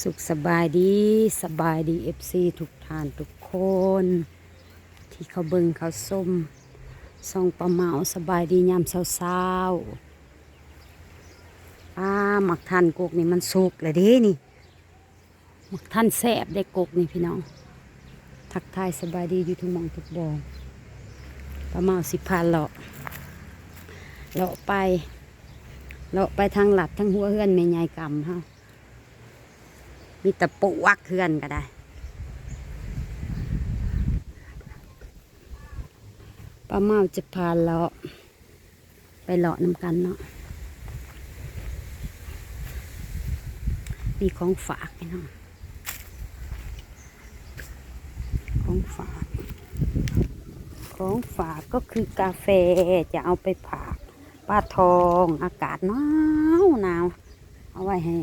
สุขสบายดีสบายดีเอฟซีทุกท่านทุกคน ที่เขาเบิงเขาส้มส่องประเมาสบายดียามเช้าๆป้าหมักทันกกนี่มันสุกเลยเดินี่หมักทันแสบได้กกนี่พี่น้อง ทักทายสบายดีอยู่ทุกมองทุกบองประเมาสิพาเลาะเลาะไปเลาะไปทางหลัดทางหัวเฮือนแม่ยายกำเฮา มีแต่ปวักเพื่อนก็ได้ป้าเมาจะพาเลาะไปเลาะน้ำกันเนาะมีของฝากพี่น้องของฝาก ของฝากก็คือกาแฟจะเอาไปผากป้าทองอากาศหนาวหนาวเอาไว้ให้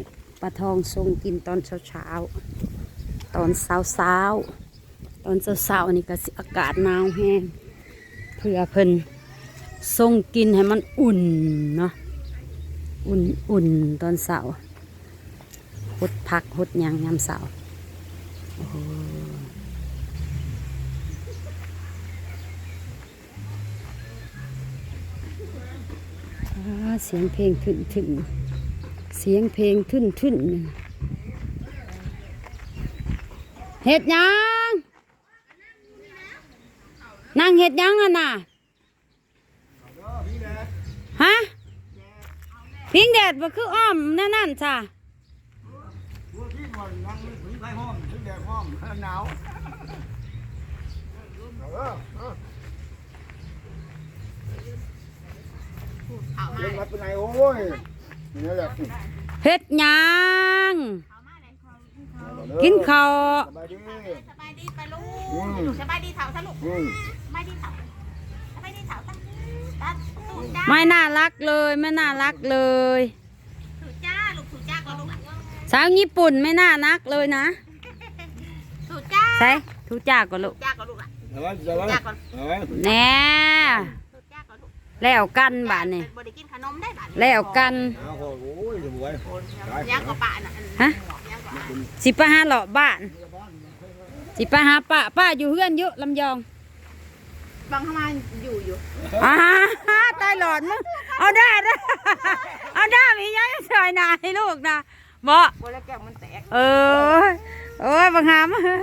ปลาทองทรงกินตอนเช้าๆตอนเช้าๆตอนเช้าๆนี่ก็สิอากาศหนาวแห้งเพื่อเพิ่นทรงกินให้มันอุ่นเนาะอุ่นอุ่นตอนเช้าหดพักหดยางยามเช้าโอ้โหอ่าเสียงเพลงถึงถึง เสียงเพลงทุ่นทุ่นเห็ดยังนั่งเห็ดยังอะน่ะฮะพิงแดดบ่คืออ้อมนั่นนั่นจ้ะที่ก่อนนั่งถึงไฟห้อมถึงแดดห้อมหนาวเออเออเล่นมาเป็นไงโอ้ย นี่แหละเห็ดหยังกินข้าวสบายดีสบายดีไปลูอืมกสบายดีเถาซะลูกอืมสบายดีเถาสบายดีเถาตั้งตัดถูกจ้าไม่น่ารักเลยไม่น่ารักเลยถูกจ้าลูกถูกจ้าก็ลูกสาวญี่ปุ่นไม่น่ารักเลยนะถูกจ้าใช่ทุจ้าก็ลูกจ้าก็ลูกอะเดี๋ยวเดี๋ยวเดี๋ยวแน่ถูกจ้าก็ลูก แล้วกันบ้านนี่บริกินขนมได้บ้านแล้วกันเอาโอ้ยสวยยังกับป่าน่ะฮะยังกับสิไปหาเลาะบ้านสิไปหาป้าป้าอยู่เฮือนเยอะลำยองบางข้างมาอยู่อยู่อ่าตายหลอดมึงเอาได้ได้เอาได้มีย้ายใส่หนาให้ลูกนะบ่บริแก้วมันแตกเออโอ้ยบังหามแล้วยัง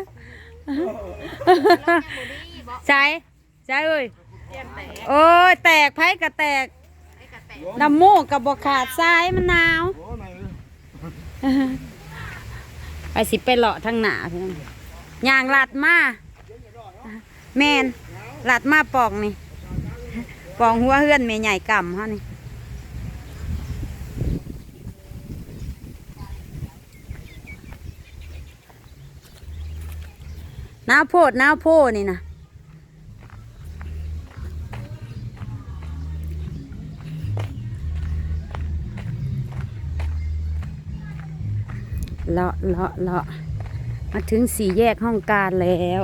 บุดีบอกใช่ใช่เอ้ยเตรียมแตก โอ้ยแตกไผกระแตกไอ้กระแตกน้ำมูกกับบกขาดทรายมันหนาวโอ้ยไม่ไปสิไปเลาะทางหนาพี่น้องย่างลัดมาแมนลัดมาปองนี่ปองหัวเฮือนเมใหญ่กำเฮานี่น้าวโพดน้าวโพนี่นะ เลาะเลาะเลาะมาถึงสี่แยกห้องการแล้ว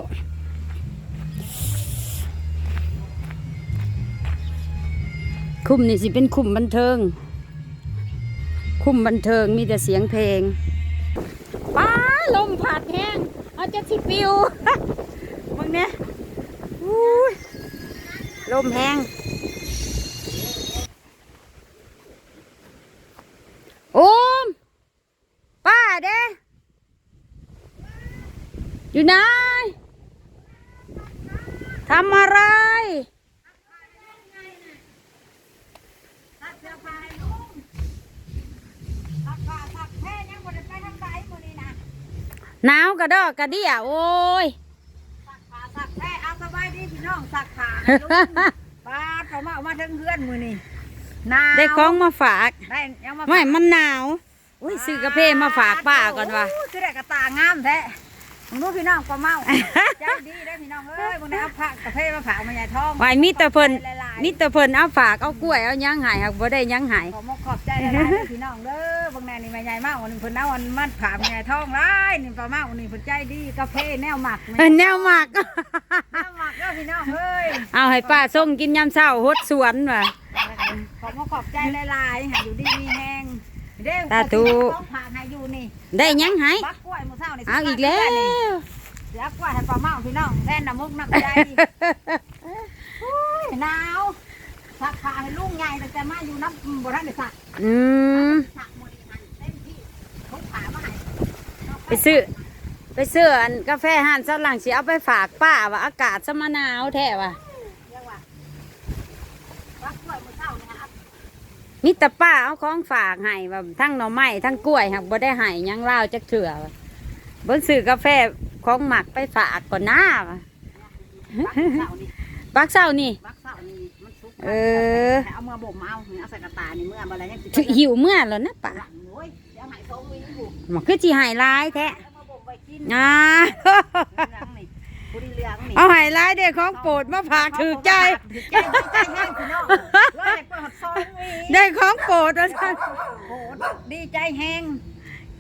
คุ้มนี่สิเป็นคุ้มบันเทิง คุ้มบันเทิงมีแต่เสียงเพลงป้าลมผัดแห้งเอาจะสิปิวมึงเนี้ยลมแห้ง โอม ป้าเด้ อยู่ไหนทำอะไรหนาวกระดอกกระเดี่ยโอ้ยสักแท้เอาสบายดีพี่น้องสักขาป้าเขามาเอามาทั้งเพื่อนมือนี่หนาวได้ของมาฝากได้ยังมาไม่มันหนาว อุ้ยซื้อกาแฟมาฝากป้าก่อนว่ะโยคือได้กระตางามแท้ มึงรู้พี่น้องก็เมาใจดีได้อพี่น้องเอ้ยมึงได้เอาผักกาแฟมาฝากมาใหญ่ท้องไว้มีแต่เพิ่นหลายๆมีแต่เพิ่นเอาฝากเอากล้วยเอาหยังใหายหักบ่ได้หยังใหายขอมขอบใจหลายๆเด้อพี่น้องเด้อบางแน่นี่แม่ใหญ่มากวันนี้เพิ่นเอาวันมันผ่ามาใหญ่ท้องร้ายนี่ป้ามาวันนี้เพิ่นใจดีกาแฟแนวหมักเออแนวหมักแนวหมักเด้อพี่น้องเอ้ยเอาให้ป้าส่งกินยามเช้าฮดสวนว่ะขอมาขอบใจหลายๆค่ะอยู่ดีมีแห้งเด้อ สาธุต้องผ่านให้อยู่นี่ได้หยังให้บักกล้วยมื้อเช้านี่เอาอีกแล้วเสียกล้วยให้ปลาเมาพี่น้องแล่นน้ำมุกน้ำใจโอ้ยหนาวสักผ้าให้ลุงใหญ่แต่จะมาอยู่น้ำบ่ทันได้สักอืมสักมื้อนี้หันเต็มที่เขาผ่ามาให้ไปซื้อไปซื้ออันกาแฟห้านเจ้าหลังสิเอาไปฝากป้าว่าอากาศสมะนาวแท้ว่ะ เรียกว่าบักกล้วยมื้อเช้านี่ครับ มิตรป้าเอาของฝากให้ว่าทั้งหน่อไม้ทั้งกล้วยหักบ่ได้ให้หยังเล่าวจักเถื่อว่ะเบิ่งซื้อกาแฟของหมักไปฝากก่อนหน้าว่ะบักเช้านี่ปักเช้านี่บักเช้านี่มันสุกเออให้เอามาบ่มเอาเอาใส่กระตานี่เมื่อบ่อะไรยังสิถือหิวเมื่อแล้วนะป้าหลังโอ้ยเดี๋ยวให้โซ่วิ่งอยู่หมอคือสิให้ร้ายแท้เอามาบ่มไว้กินอ่าเหลืองนี่ผู้ดีเหลืองนี่เอาให้ร้ายเด้อของโปรดมาฝากถือใจ ได้ของโปรดว่าซั่นโหดีใจแห้ง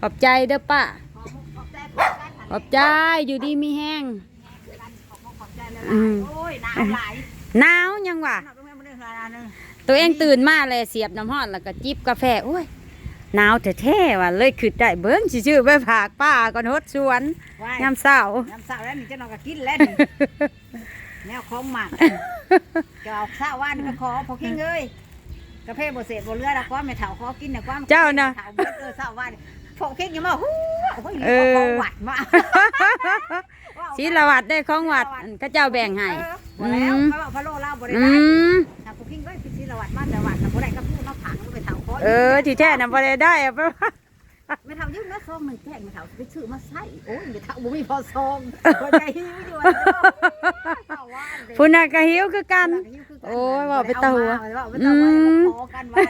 ขอบใจเด้อป้าขอบขอบใจขอบใจขอบใจอยู่ดีมีแห้งขอบใจเลยอืมโอ้ยหนาวหลายหนาวยังวะหนาวตรงนี้มันเรื่องอะไรนึงตัวเองตื่นมาเลยเสียบน้ำห้อนแล้วก็จิบกาแฟโอ้ยหนาวแท้ๆว่ะเลยคือได้เบิ้งสิชื่อไปฝากป้าก่อนฮดสวนว่ายยามเช้าน้ำสาวแล้วนี่เจะนอนก็กินแล้วนี่แนวของหมักจะเอาข้าวว่านก็ขอพอกินเลย กาแฟบ่เสร็จบ่เลือแล้วก็ไม่เถาขอกินเนี่ยความเจ้าน่ะเถาเบิดเออข้าวว่านพอกินยังมาฮู้โอ้ยเออของหวัดมาศิลวัดได้ของวัดอันก็เจ้าแบ่งให้เออบ่แล้วอืมเขาบอกพะโล้เล่าบ่ได้อืได้มถ้ากูกินก็ไปศิลวัดมาแต่วัดถ้าบ่ได้ก็พูดมาผังไปเถาขอเออที่แท้น่ะบ่ได้ได้อะไม่เท่ายืมนะซองหนึ่งแท่งไม่เท่าไปซื้อมาใส่โอ้ยไม่เท่าบ่มีพอซองบ่ใจหิวอยู่ว่าจะเอาว่าเด็กผู้น่ะก็หิวคือกัน โอ้ยว่าไปเตาหัวว่าไปเตาหัวอืมขอกันว่า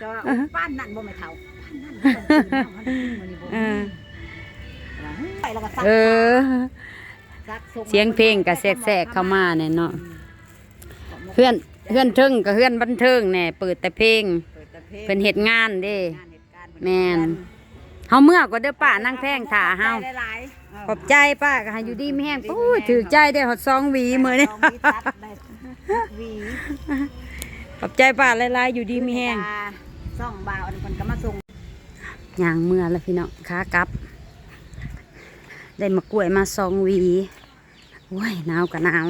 จะว่าป้านนั่นบ่ไม่เท่าป้านนั่นบ่ต้องกินมันนี่บ่เออไปแล้วก็ซักเออซักส่งเสียงเพลงก็แทรกๆเข้ามาเนี่ยเนาะเพื่อนเพื่อนเทิงกับเพื่อนบันเทิงแน่เปิดแต่เพลงเปิดแต่เพลงเพิ่นเฮ็ดงานเด้งานเหตุการณ์แม่นเฮาเมื่อก็เด้อป้านั่งแพงถ่าเฮาขอบใจหลายๆขอบใจป้าก็ให้อยู่ดีมีแห้งโอ้ยถือใจได้ฮอดซองหวีมื้อนี้ลงวิทัศน์ได้ห วีขอบใจป้าหลายๆอยู่ดีมีแห้งซ่องบ่าวอันนี้คนก็มาส่งย่างเมื่อแล้วพี่น้องขากลับ ได้มากล้วยมาซองหวีโอ้ยหนาวก็หนาว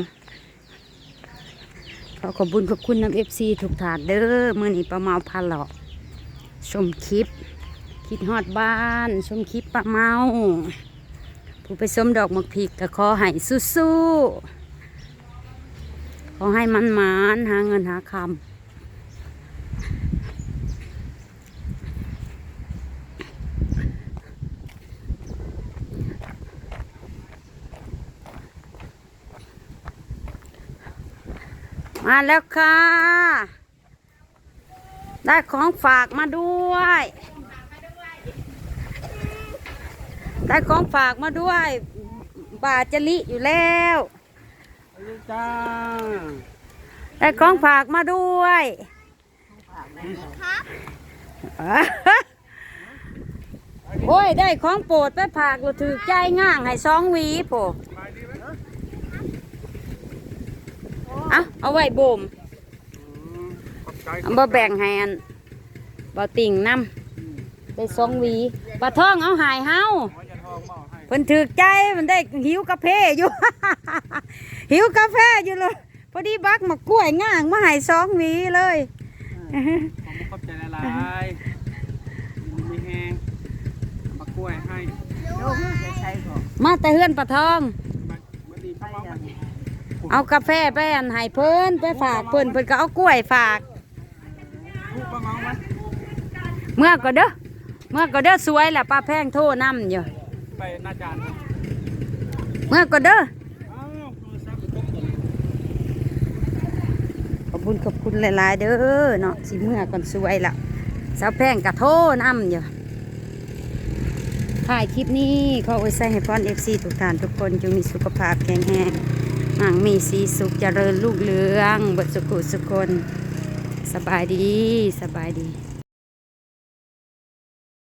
ขอขอบคุญขอบคุณน้ำ FC ทุกถาดเด้อมื้อนี้ป้าเมาพาเลาะชมคลิป คิดฮอดบ้านชมคลิปป้าเมา ผู้ไปสมดอกมักผิกก็ขอให้สู้ๆ ขอให้มันมานหาเงินหาคำมาแล้วค่ะ ได้ของฝากมาด้วย ได้ของฝากมาด้วย บาจลิอยู่แล้ว จ้าได้ของฝากมาด้วยโอ้ย ได้ของโปรดไปฝากเราถือใจง่างให้สองหวีโผเอาเอาไว้บ่มขอบใจเอาบ่แบ่งให้อันบ่ติ่งน้ำได้สองหวีปลาท่องเอาหายเฮาขอจะทองเมาให้เพิ่นถือใจมันได้หิวกาแฟอยู่ หิวกาแฟอยู่เลย พอดีบักมากล้วยง่างมาให้สองหวีเลยผมขอบใจละลายมีแห้งมากล้วยให้โยมจะใช้ก่อนมาแต่เฮือนปลาทอง มามาดีไปป้าอมาย่างนี้เอากาแฟไปอันให้เพิ่นไปฝากเพิ่นเพิ่นก็เอากล้วยฝากพูดป้าเมาไหมเมื่อก็เด้อเมื่อก็เด้อสวยแหละป้าแพงโทรนํอยู่ไปหน้าจาน เมื่อก็เด้อ อ้าวคือซักตุ๊กตุ๊ก ขอ บคุณขอบคุณหลายๆ เด้อเนาะสิเมื่อก่อนสวยละสาวแพงก็โทน้ำอยู่ถ่ายคลิปนี้ขออวยใส่ให้พร FC ทุกท่านทุกคนจงมีสุขภาพแข็งแรงมั่งมีสีสุขเจริญลูกเรืองเบทสุขุสุขคน สบายดี สบายดี